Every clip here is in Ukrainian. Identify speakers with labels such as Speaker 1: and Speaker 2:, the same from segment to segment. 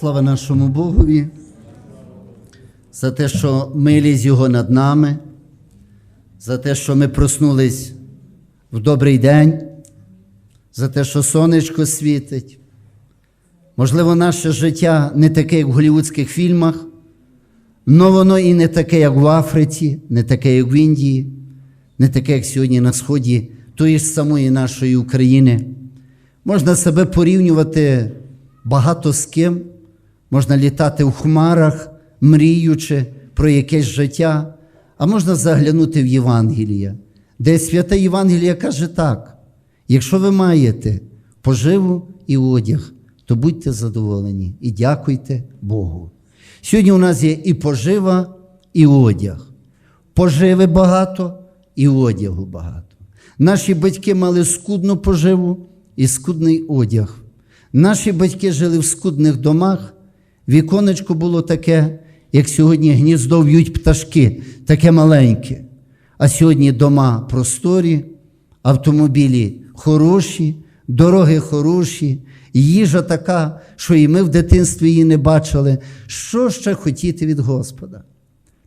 Speaker 1: Слава нашому Богові за те, що милість Його над нами, за те, що ми проснулись в добрий день, за те, що сонечко світить. Можливо, наше життя не таке, як в голівудських фільмах, але воно і не таке, як в Африці, не таке, як в Індії, не таке, як сьогодні на сході тої ж самої нашої України. Можна себе порівнювати багато з ким, можна літати в хмарах, мріючи про якесь життя, а можна заглянути в Євангелія, де свята Євангелія каже так: якщо ви маєте поживу і одяг, то будьте задоволені і дякуйте Богу. Сьогодні у нас є і пожива, і одяг. Поживи багато і одягу багато. Наші батьки мали скудну поживу і скудний одяг. Наші батьки жили в скудних домах, віконечко було таке, як сьогодні гніздо в'ють пташки, таке маленьке. А сьогодні дома просторі, автомобілі хороші, дороги хороші, їжа така, що і ми в дитинстві її не бачили. Що ще хотіти від Господа?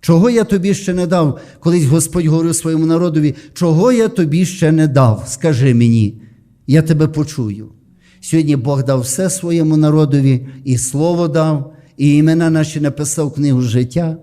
Speaker 1: Чого я тобі ще не дав? Колись Господь говорив своєму народові, чого я тобі ще не дав? Скажи мені, я тебе почую. Сьогодні Бог дав все своєму народові, і слово дав, і імена наші написав книгу життя,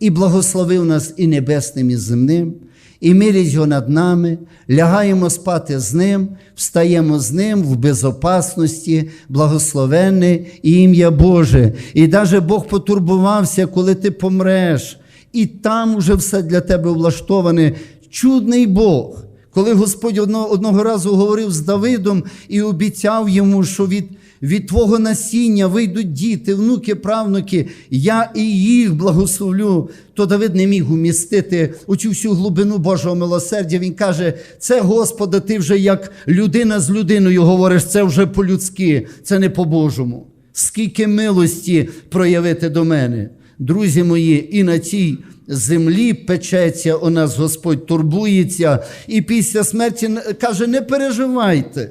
Speaker 1: і благословив нас і небесним, і земним, і милість його над нами, лягаємо спати з ним, встаємо з ним в безопасності, благословенне ім'я Боже. І навіть Бог потурбувався, коли ти помреш, і там уже все для тебе влаштоване. Чудний Бог. Коли Господь одного разу говорив з Давидом і обіцяв йому, що від, від твого насіння вийдуть діти, внуки, правнуки, я і їх благословлю, то Давид не міг умістити оцю всю глибину Божого милосердя. Він каже: це, Господа, ти вже як людина з людиною говориш, це вже по-людськи, це не по-божому. Скільки милості проявити до мене. Друзі мої, і на цій землі печеться у нас Господь турбується, і після смерті каже: не переживайте.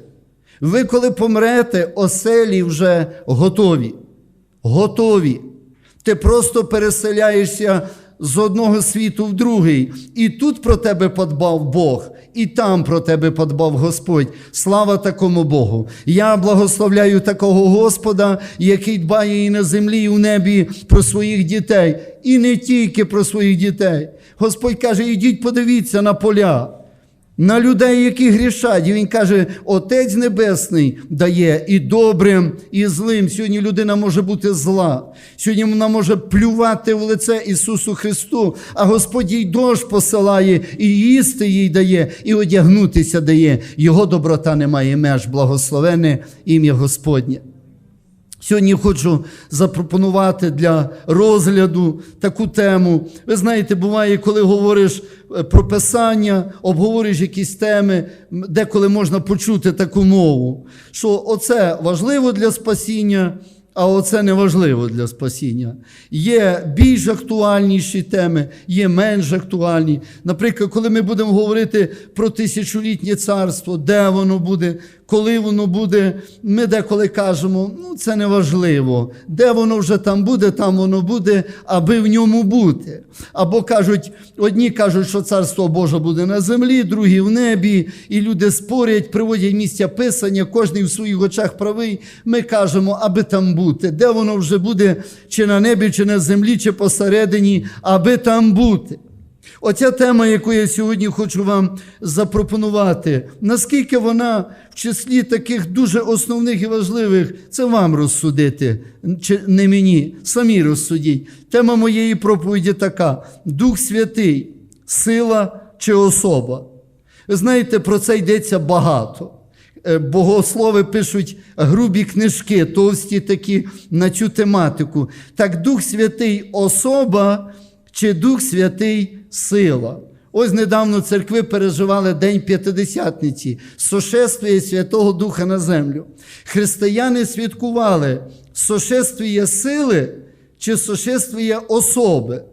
Speaker 1: Ви, коли помрете, оселі вже готові. Готові. Ти просто переселяєшся з одного світу в другий. І тут про тебе подбав Бог, і там про тебе подбав Господь. Слава такому Богу. Я благословляю такого Господа, який дбає і на землі, і в небі про своїх дітей, і не тільки про своїх дітей. Господь каже: ідіть, подивіться на поля. На людей, які грішать, і він каже: Отець Небесний дає і добрим, і злим. Сьогодні людина може бути зла. Сьогодні вона може плювати в лице Ісусу Христу, а Господь їй дощ посилає, і їсти їй дає, і одягнутися дає. Його доброта не має меж, благословене ім'я Господнє. Сьогодні хочу запропонувати для розгляду таку тему. Ви знаєте, буває, коли говориш е, про писання, обговориш якісь теми, деколи можна почути таку мову, що оце важливо для спасіння, а оце не важливо для спасіння. Є більш актуальніші теми, є менш актуальні. Наприклад, коли ми будемо говорити про тисячолітнє царство, де воно буде, коли воно буде, ми деколи кажемо, ну це не важливо. Де воно вже там буде, там воно буде, аби в ньому бути. Або кажуть, одні кажуть, що царство Боже буде на землі, другі в небі, і люди спорять, приводять місця писання, кожен в своїх очах правий. Ми кажемо, аби там бути. Де воно вже буде, чи на небі, чи на землі, чи посередині, аби там бути. Оця тема, яку я сьогодні хочу вам запропонувати, наскільки вона в числі таких дуже основних і важливих, це вам розсудити, чи не мені, самі розсудіть. Тема моєї проповіді така: Дух Святий, сила чи особа. Ви знаєте, про це йдеться багато. Е, Богослови пишуть грубі книжки, товсті такі на цю тематику. Так, Дух Святий особа чи Дух Святий сила. Ось недавно церкви переживали День П'ятидесятниці, сошествує Святого Духа на землю. Християни святкували сошествує сили чи сошествує особи.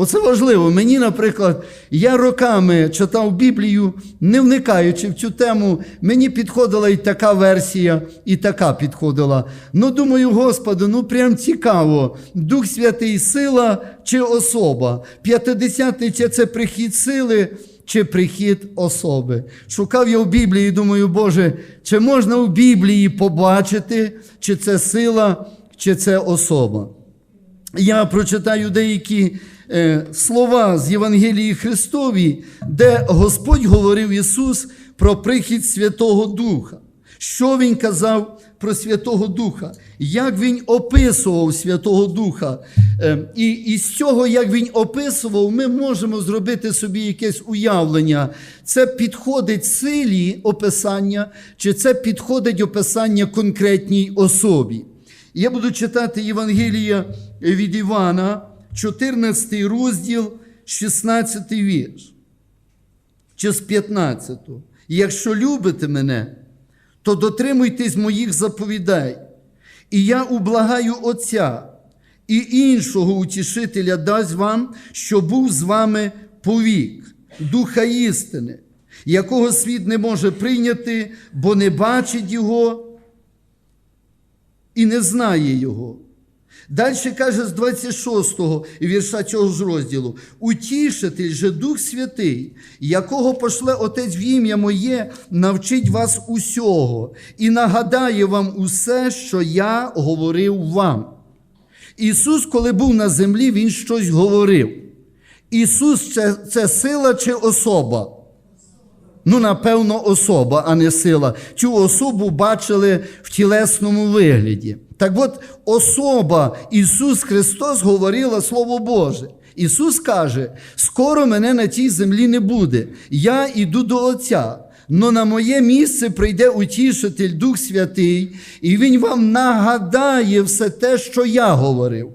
Speaker 1: Оце важливо. Мені, наприклад, я роками читав Біблію, не вникаючи в цю тему, мені підходила і така версія, і така підходила. Ну, думаю, Господи, ну прям цікаво. Дух Святий сила чи особа? П'ятидесятий чи це прихід сили, чи прихід особи. Шукав я в Біблії і думаю, Боже, чи можна в Біблії побачити, чи це сила, чи це особа. Я прочитаю деякі слова з Євангелії Христові, де Господь говорив Ісус про прихід Святого Духа. Що Він казав про Святого Духа, як Він описував Святого Духа. Е, і, і з цього, як Він описував, ми можемо зробити собі якесь уявлення. Це підходить силі описання, чи це підходить описання конкретній особі. Я буду читати Євангелія від Івана, 14 розділ, 16 вірш. Чи з 15. Якщо любите мене, то дотримуйтесь моїх заповідей. І я ублагаю Отця і іншого утішителя дасть вам, що був з вами повік, духа істини, якого світ не може прийняти, бо не бачить його і не знає його. Далі каже з 26-го вірша цього ж розділу: Утішитель же Дух Святий, якого пошле Отець в ім'я моє, навчить вас усього і нагадає вам усе, що я говорив вам. Ісус, коли був на землі, Він щось говорив. Ісус це, це сила чи особа? Ну, напевно, особа, а не сила. Цю особу бачили в тілесному вигляді. Так от, особа Ісус Христос говорила Слово Боже. Ісус каже: скоро мене на цій землі не буде. Я йду до Отця. Но на моє місце прийде утішитель Дух Святий, і Він вам нагадає все те, що я говорив.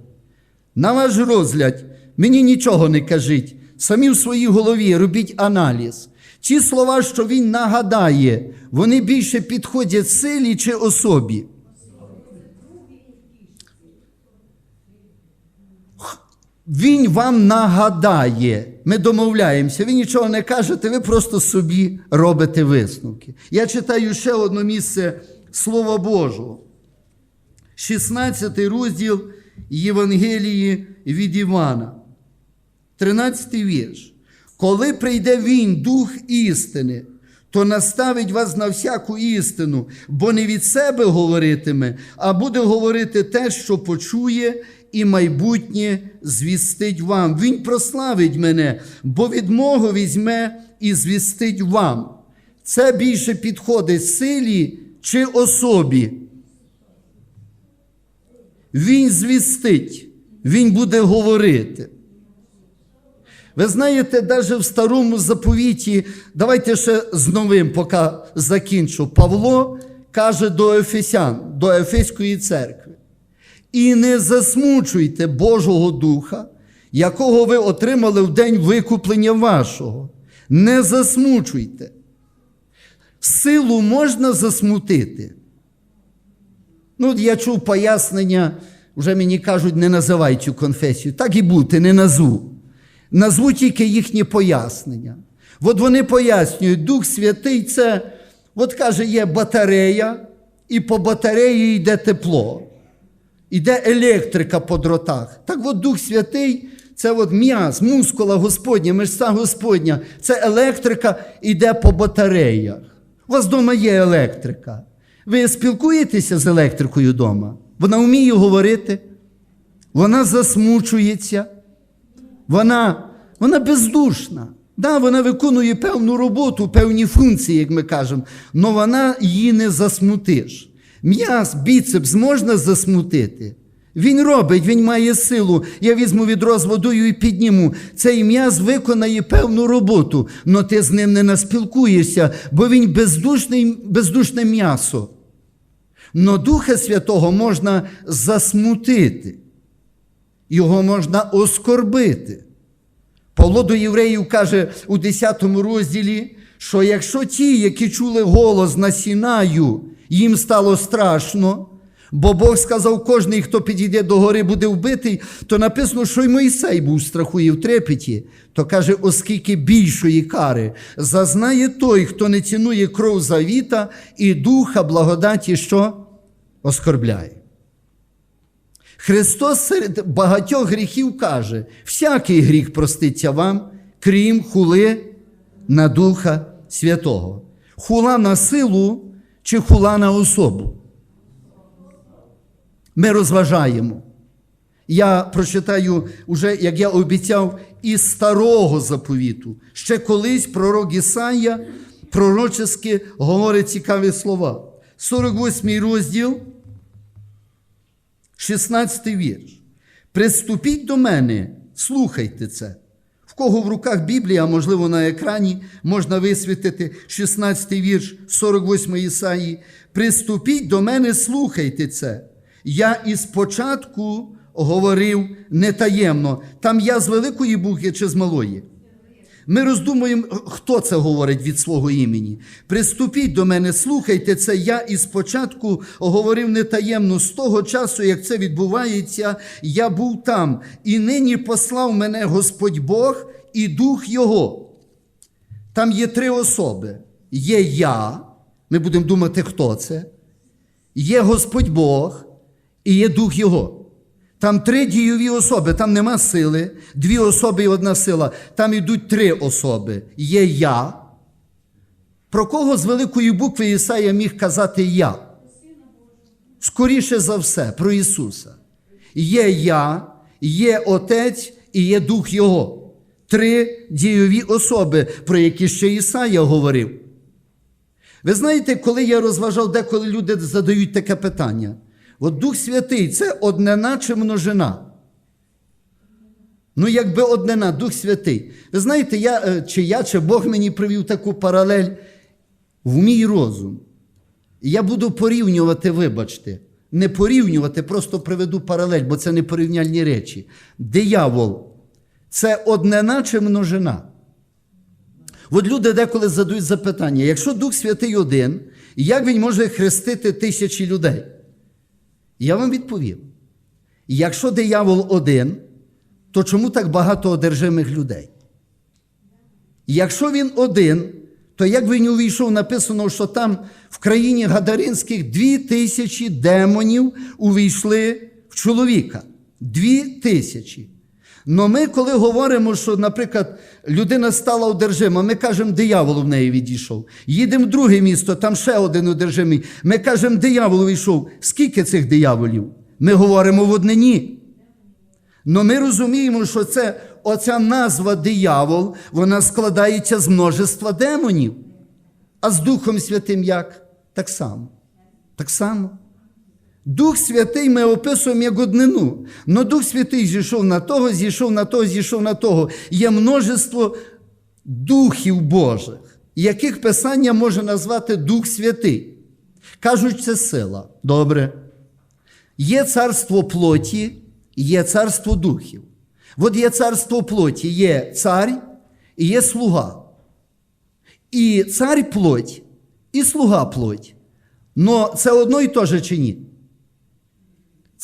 Speaker 1: На ваш розгляд, мені нічого не кажіть. Самі в своїй голові робіть аналіз. Ті слова, що він нагадає, вони більше підходять силі чи особі. Він вам нагадає. Ми домовляємося, ви нічого не кажете, ви просто собі робите висновки. Я читаю ще одне місце Слова Божого. 16 розділ Євангелії від Івана. 13 вірш. Коли прийде він, Дух істини, то наставить вас на всяку істину, бо не від себе говоритиме, а буде говорити те, що почує, і майбутнє звістить вам. Він прославить мене, бо від мого візьме і звістить вам. Це більше підходить силі чи особі. Він звістить, він буде говорити. Ви знаєте, навіть в старому заповіті, давайте ще з новим, поки закінчу. Павло каже до Ефесян, до Ефеської церкви. І не засмучуйте Божого Духа, якого ви отримали в день викуплення вашого. Не засмучуйте. Силу можна засмутити. Ну, я чув пояснення, вже мені кажуть, не називай цю конфесію. Так і бути, не назву. Назву тільки їхні пояснення. От вони пояснюють, Дух Святий це, от каже, є батарея, і по батареї йде тепло, йде електрика по дротах. Так от Дух Святий це от м'яз, мускула Господня, мишця Господня. Це електрика йде по батареях. У вас вдома є електрика. Ви спілкуєтеся з електрикою вдома? Вона вміє говорити, вона засмучується. Вона вона бездушна. Да, Вона виконує певну роботу, певні функції, як ми кажемо, але вона її не засмутиш. М'яз, біцепс можна засмутити. Він робить, він має силу. Я візьму відро з водою і підніму. Цей м'яз виконає певну роботу, але ти з ним не наспілкуєшся, бо він бездушне м'ясо. Но Духа Святого можна засмутити, його можна оскорбити. Павло до євреїв каже у 10 розділі, що якщо ті, які чули голос на Сінаю, їм стало страшно, Бо Бог сказав, кожний, хто підійде до гори, буде вбитий, то написано, що й Мойсей був страху і в трепеті, то каже, оскільки більшої кари зазнає той, хто не цінує кров завіта і духа благодаті, що оскорбляє. Христос серед багатьох гріхів каже: всякий гріх проститься вам, крім хули на Духа Святого. Хула на силу чи хула на особу. Ми розважаємо. Я прочитаю, уже, як я обіцяв, із старого заповіту. Ще колись пророк Ісая пророчески говорить цікаві слова. 48 розділ, 16 вірш. Приступіть до мене, слухайте це. Кого в руках Біблія, можливо на екрані, можна висвітити 16 вірш 48 Ісаї. Приступіть до мене, слухайте це. Я і спочатку говорив нетаємно. Там я з великої букви чи з малої. Ми роздумуємо, хто це говорить від свого імені. Приступіть до мене, слухайте це. Я із початку говорив нетаємно. З того часу, як це відбувається, я був там. І нині послав мене Господь Бог і Дух Його. Там є три особи: є я. Ми будемо думати, хто це. Є Господь Бог і є Дух Його. Там три дійові особи, там нема сили, дві особи і одна сила. Там йдуть три особи. Є я. Про кого з великої букви Ісая міг казати я? Скоріше за все, про Ісуса. Є я, є Отець і є Дух Його. Три дійові особи, про які ще Ісая говорив. Ви знаєте, коли я розважав, деколи люди задають таке питання. От Дух Святий це однина чи множина? Ну, якби однина, Дух Святий. Ви знаєте, я, е, чи я, чи Бог мені привів таку паралель в мій розум. Я буду порівнювати, вибачте, не порівнювати, просто приведу паралель, бо це не порівняльні речі. Диявол це однина чи множина? От люди деколи задають запитання: якщо Дух Святий один, як він може хрестити тисячі людей? Я вам відповів: якщо диявол один, то чому так багато одержимих людей? Якщо він один, то як він увійшов, написано, що там в країні Гадаринських дві тисячі демонів увійшли в чоловіка. Дві тисячі. Но ми, коли говоримо, що, наприклад, людина стала одержима, ми кажемо, диявол в неї відійшов. Їдемо в друге місто, там ще один одержимий. Ми кажемо, диявол вийшов. Скільки цих дияволів? Ми говоримо в однині. Но ми розуміємо, що це оця назва диявол, вона складається з множества демонів. А з Духом Святим як? Так само. Так само. Дух Святий ми описуємо як однину. Но Дух Святий зійшов на того, зійшов на того, зійшов на того. Є множество духів Божих, яких Писання може назвати Дух Святий. Кажуть, це сила. Добре. Є царство плоті, є царство духів. От є царство плоті, є цар і є слуга. І цар плоть, і слуга плоть. Но це одно і те же чи ні?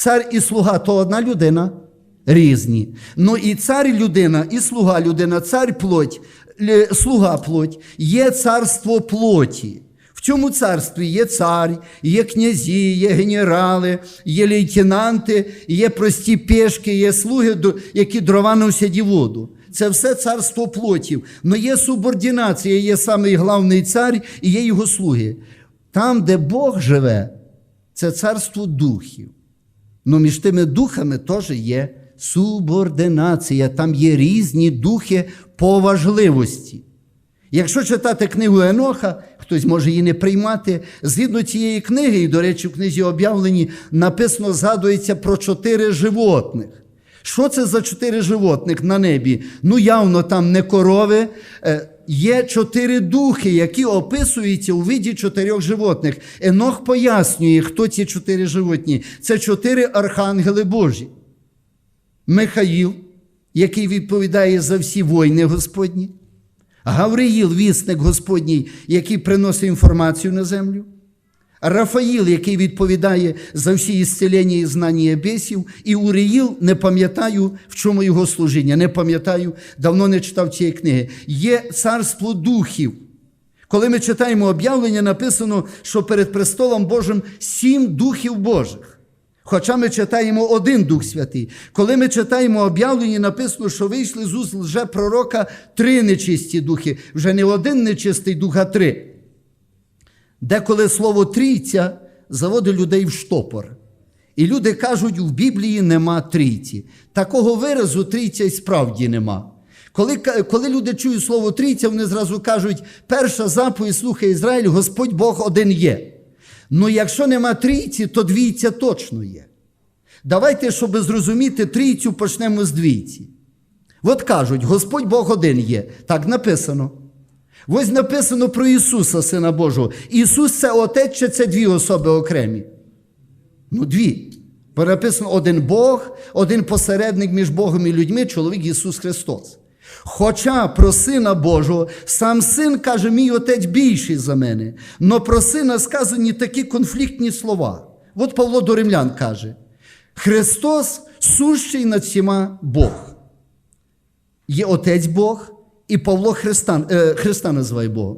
Speaker 1: Цар і слуга то одна людина різні. Ну і цар людина, і слуга людина, цар плоть, слуга плоть, є царство плоті. В цьому царстві є цар, є князі, є генерали, є лейтенанти, є прості пешки, є слуги, які дрова носять і воду. Це все царство плотів. Но є субординація, є самий главний цар і є його слуги. Там, де Бог живе, це царство духів. Ну, між тими духами теж є субординація, там є різні духи по важливості. Якщо читати книгу Еноха, хтось може її не приймати, згідно цієї книги, і, до речі, в книзі об'явлені, написано, згадується про чотири животних. Що це за чотири животних на небі? Ну, явно там не корови. Є чотири духи, які описуються у виді чотирьох животних. Енох пояснює, хто ці чотири животні. Це чотири архангели Божі. Михаїл, який відповідає за всі війни Господні. Гавриїл, вісник Господній, який приносить інформацію на землю. Рафаїл, який відповідає за всі ісцелення і знання бесів, і Уріїл, не пам'ятаю, в чому його служіння, не пам'ятаю, давно не читав цієї книги. Є царство духів. Коли ми читаємо об'явлення, написано, що перед престолом Божим сім духів Божих. Хоча ми читаємо один Дух Святий. Коли ми читаємо об'явлення, написано, що вийшли з уст лжепророка три нечисті духи. Вже не один нечистий дух, а три. Деколи слово трійця заводить людей в штопор. І люди кажуть, в Біблії нема трійці. Такого виразу трійця й справді нема. Коли, коли люди чують слово трійця, вони зразу кажуть, перша заповідь, слухай Ізраїль, Господь Бог один є. Ну якщо нема трійці, то двійця точно є. Давайте, щоб зрозуміти трійцю, почнемо з двійці. От кажуть, Господь Бог один є. Так написано. Ось написано про Ісуса, Сина Божого. Ісус це Отець, чи це дві особи окремі? Ну, дві. Бо написано один Бог, один посередник між Богом і людьми, чоловік Ісус Христос. Хоча про Сина Божого, сам син каже, мій отець більший за мене. Но про сина сказані такі конфліктні слова. От Павло до Римлян каже: Христос сущий над всіма Бог. Є Отець Бог, і Павло Христа, е, Христа називає Богом.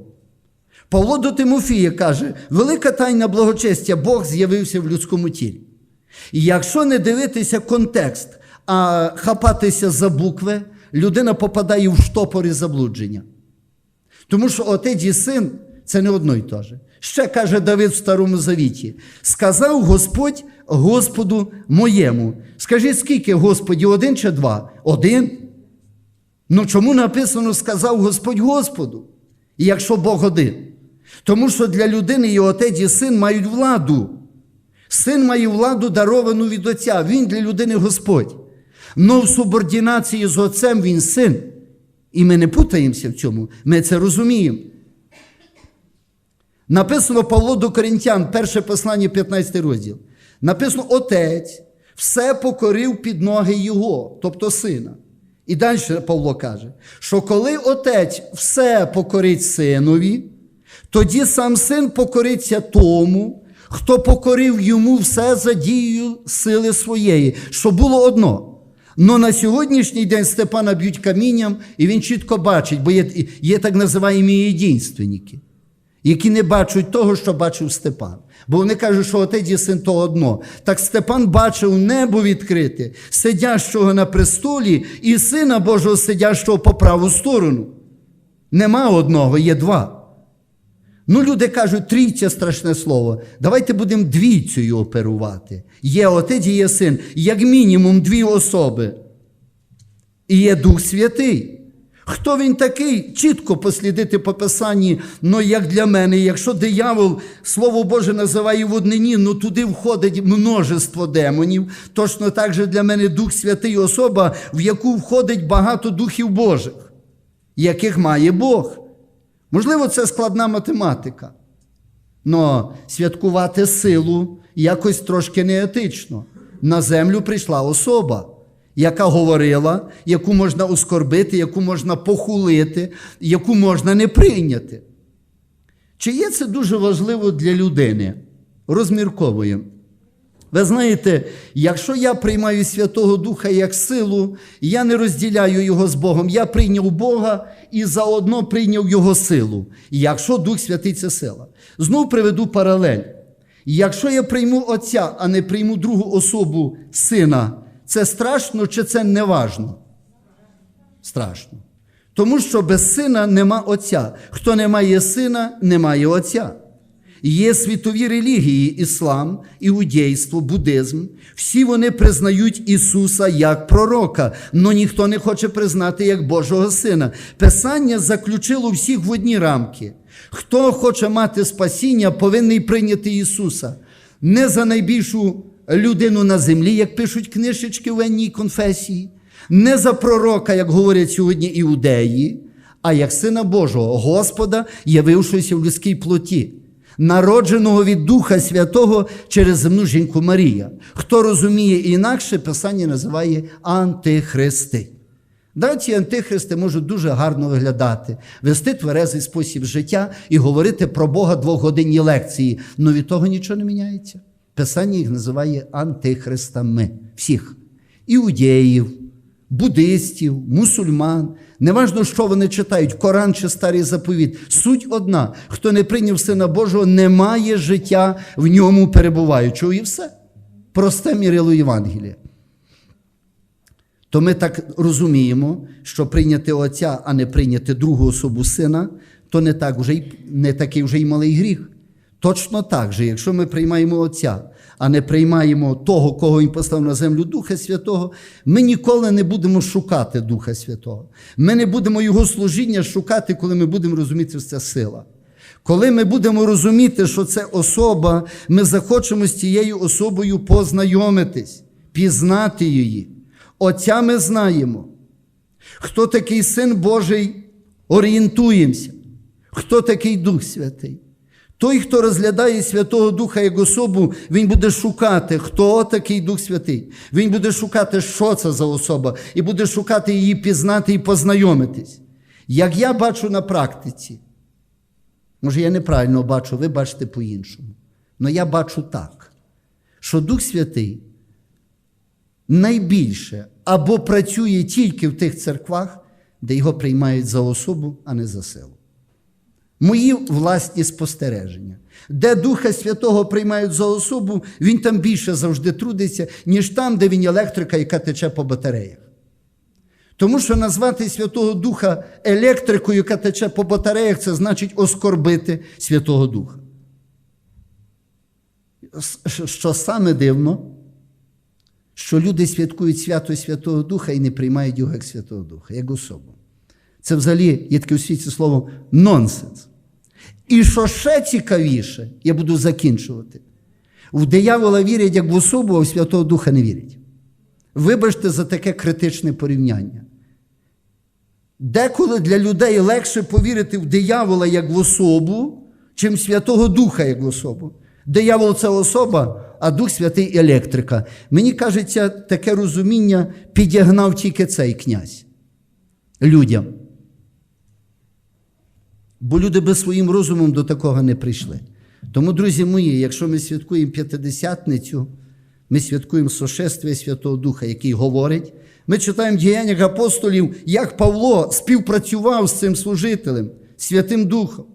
Speaker 1: Павло до Тимофія каже: велика тайна благочестя Бог з'явився в людському тілі. І якщо не дивитися контекст, а хапатися за букви, людина попадає в штопор і заблудження. Тому що отець і син це не одно й те же. Ще каже Давид в Старому Завіті: сказав Господь Господу моєму. Скажи, скільки Господі, один чи два? Один. Ну чому написано сказав Господь Господу, якщо Бог один? Тому що для людини і отець і син мають владу. Син має владу, даровану від Отця. Він для людини Господь. Но в субординації з Отцем він син. І ми не путаємося в цьому. Ми це розуміємо. Написано Павло до Коринтян, перше послання, 15 розділ. Написано: Отець все покорив під ноги Його, тобто сина. І далі Павло каже, що коли отець все покорить синові, тоді сам син покориться тому, хто покорив йому все за дією сили своєї, що було одно. Но на сьогоднішній день Степана б'ють камінням, і він чітко бачить, бо є, є так називаємо єдинственники, які не бачать того, що бачив Степан. Бо вони кажуть, що отець і син то одно. Так Степан бачив небо відкрите, сидящого на престолі, і сина Божого сидящого по праву сторону. Нема одного, є два. Ну, люди кажуть, трійця страшне слово. Давайте будемо двійцею оперувати. Є отець і є син, як мінімум дві особи. І є Дух Святий. Хто він такий? Чітко послідити по Писанні, ну як для мене, якщо диявол, Слово Боже, називає в однині, ну туди входить множество демонів. Точно так же для мене Дух Святий особа, в яку входить багато духів Божих, яких має Бог. Можливо, це складна математика. Но святкувати силу якось трошки неетично. На землю прийшла особа, яка говорила, яку можна оскорбити, яку можна похулити, яку можна не прийняти. Чи є це дуже важливо для людини? Розмірковуємо. Ви знаєте, якщо я приймаю Святого Духа як силу, я не розділяю його з Богом. Я прийняв Бога і заодно прийняв Його силу. Якщо Дух Святий це сила. Знову приведу паралель. Якщо я прийму Отця, а не прийму другу особу сина, це страшно чи це не важно? Страшно. Тому що без сина нема Отця. Хто не має сина, не має Отця. Є світові релігії, іслам, іудейство, буддизм. Всі вони признають Ісуса як пророка, але ніхто не хоче признати як Божого Сина. Писання заключило всіх в одні рамки. Хто хоче мати спасіння, повинний прийняти Ісуса. Не за найбільшу людину на землі, як пишуть книжечки в енній конфесії, не за пророка, як говорять сьогодні іудеї, а як Сина Божого, Господа, явившогося в людській плоті народженого від Духа Святого через земну жінку Марія. Хто розуміє інакше, Писання називає антихристи. Да, ці антихристи можуть дуже гарно виглядати, вести тверезий спосіб життя і говорити про Бога двогодинні лекції. але від того нічого не міняється. Писання їх називає антихристами всіх іудеїв, буддистів, мусульман. Неважно, що вони читають, Коран чи старий заповіт. Суть одна: хто не прийняв Сина Божого, не має життя в ньому перебуваючого. І все. Просте мірило Євангелія. То ми так розуміємо, що прийняти Отця, а не прийняти другу особу сина, то не, так вже не такий вже й малий гріх. Точно так же, якщо ми приймаємо Отця, а не приймаємо того, кого Він послав на землю Духа Святого, ми ніколи не будемо шукати Духа Святого. Ми не будемо Його служіння шукати, коли ми будемо розуміти, що це сила. Коли ми будемо розуміти, що це особа, ми захочемо з цією особою познайомитись, пізнати її. Отця ми знаємо. Хто такий син Божий, орієнтуємося. Хто такий Дух Святий? Той, хто розглядає Святого Духа як особу, він буде шукати, хто такий Дух Святий. Він буде шукати, що це за особа, і буде шукати її пізнати і познайомитись. Як я бачу на практиці, може, я неправильно бачу, ви бачите по-іншому. Але я бачу так, що Дух Святий найбільше або працює тільки в тих церквах, де його приймають за особу, а не за силу. Мої власні спостереження. Де Духа Святого приймають за особу, він там більше завжди трудиться, ніж там, де він електрика, яка тече по батареях. Тому що назвати Святого Духа електрикою, яка тече по батареях, це значить оскорбити Святого Духа. Що саме дивно, що люди святкують свято Святого Духа і не приймають його як Святого Духа, як особу. Це взагалі є таке у світі слово нонсенс. І що ще цікавіше, я буду закінчувати. В диявола вірять як в особу, а в Святого Духа не вірять. Вибачте за таке критичне порівняння. Деколи для людей легше повірити в диявола як в особу, чим в Святого Духа як в особу. Диявол це особа, а Дух Святий електрика. Мені кажеться, таке розуміння підігнав тільки цей князь людям. Бо люди без своїм розумом до такого не прийшли. Тому, друзі мої, якщо ми святкуємо п'ятидесятницю, ми святкуємо сошествие Святого Духа, який говорить. Ми читаємо в діяннях апостолів, як Павло співпрацював з цим служителем, Святим Духом.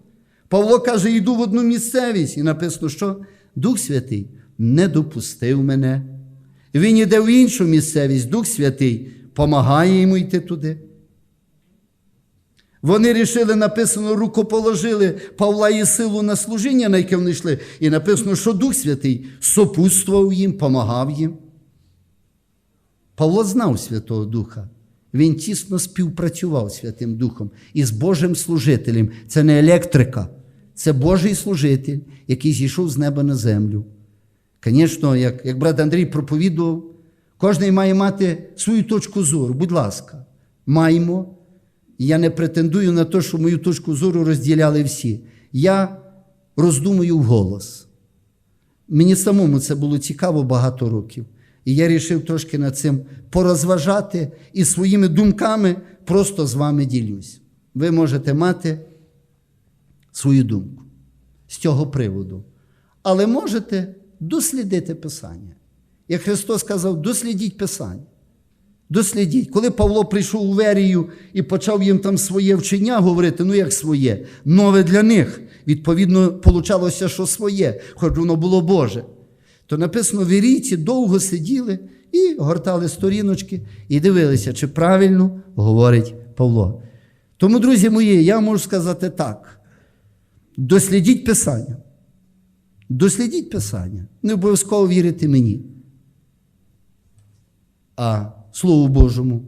Speaker 1: Павло каже, йду в одну місцевість, і написано, що Дух Святий не допустив мене. Він іде в іншу місцевість, Дух Святий помагає йому йти туди. Вони рішили, написано, рукоположили Павла і силу на служіння, на яке вони йшли. І написано, що Дух Святий сопутствував їм, помагав їм. Павло знав Святого Духа. Він тісно співпрацював з Святим Духом і з Божим служителем. Це не електрика, це Божий служитель, який зійшов з неба на землю. Звісно, як, як брат Андрій проповідував, кожен має мати свою точку зору. Будь ласка, маємо. Я не претендую на те, що мою точку зору розділяли всі. Я роздумую вголос. Мені самому це було цікаво багато років. І я вирішив трошки над цим порозважати і своїми думками просто з вами ділюсь. Ви можете мати свою думку з цього приводу. Але можете дослідити Писання. Як Христос сказав, дослідіть Писання. Дослідіть, коли Павло прийшов у Верію і почав їм там своє вчення говорити, ну як своє, нове для них. Відповідно, получалося, що своє, хоч воно було Боже. То написано, вірійці довго сиділи і гортали сторіночки і дивилися, чи правильно говорить Павло. Тому, друзі мої, я можу сказати так: дослідіть Писання. Дослідіть Писання. Не обов'язково вірити мені. А Слову Божому.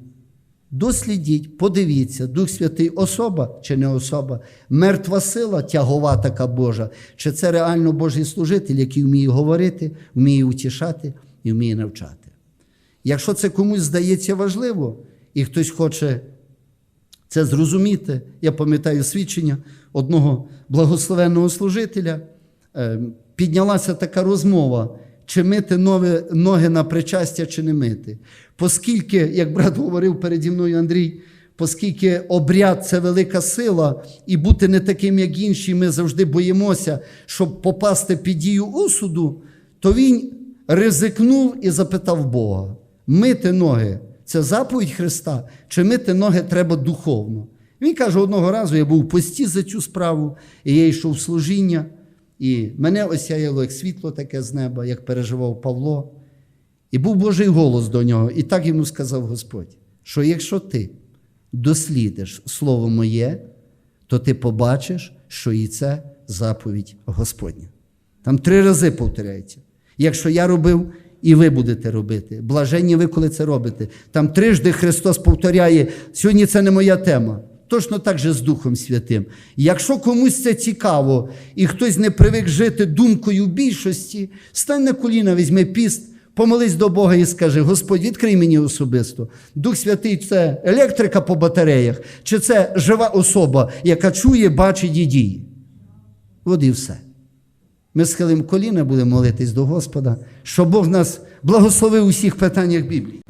Speaker 1: Дослідіть, подивіться, Дух Святий особа чи не особа, мертва сила, тягова така Божа, чи це реально Божий служитель, який вміє говорити, вміє утішати і вміє навчати. Якщо це комусь здається важливо, і хтось хоче це зрозуміти, я пам'ятаю свідчення одного благословенного служителя, піднялася така розмова, чи мити нові, ноги на причастя, чи не мити. Оскільки, як брат говорив переді мною Андрій, оскільки обряд це велика сила, і бути не таким, як інші, ми завжди боїмося, щоб попасти під дію осуду, то він ризикнув і запитав Бога: мити ноги це заповідь Христа, чи мити ноги треба духовно? Він каже, одного разу я був в пості за цю справу, і я йшов в служіння, і мене осяяло як світло таке з неба, як переживав Павло. І був Божий голос до нього, і так йому сказав Господь, що якщо ти дослідиш Слово моє, то ти побачиш, що і це заповідь Господня. Там три рази повторяється. Якщо я робив, і ви будете робити. Блаженні ви, коли це робите. Там трижди Христос повторяє, сьогодні це не моя тема. Точно так же з Духом Святим. Якщо комусь це цікаво, і хтось не привик жити думкою більшості, стань на коліна, візьми піст, помолись до Бога і скажи: Господь, відкрий мені особисто. Дух Святий це електрика по батареях, чи це жива особа, яка чує, бачить і діє. От і все. Ми схилимо коліна, будемо молитись до Господа, щоб Бог нас благословив у всіх питаннях Біблії.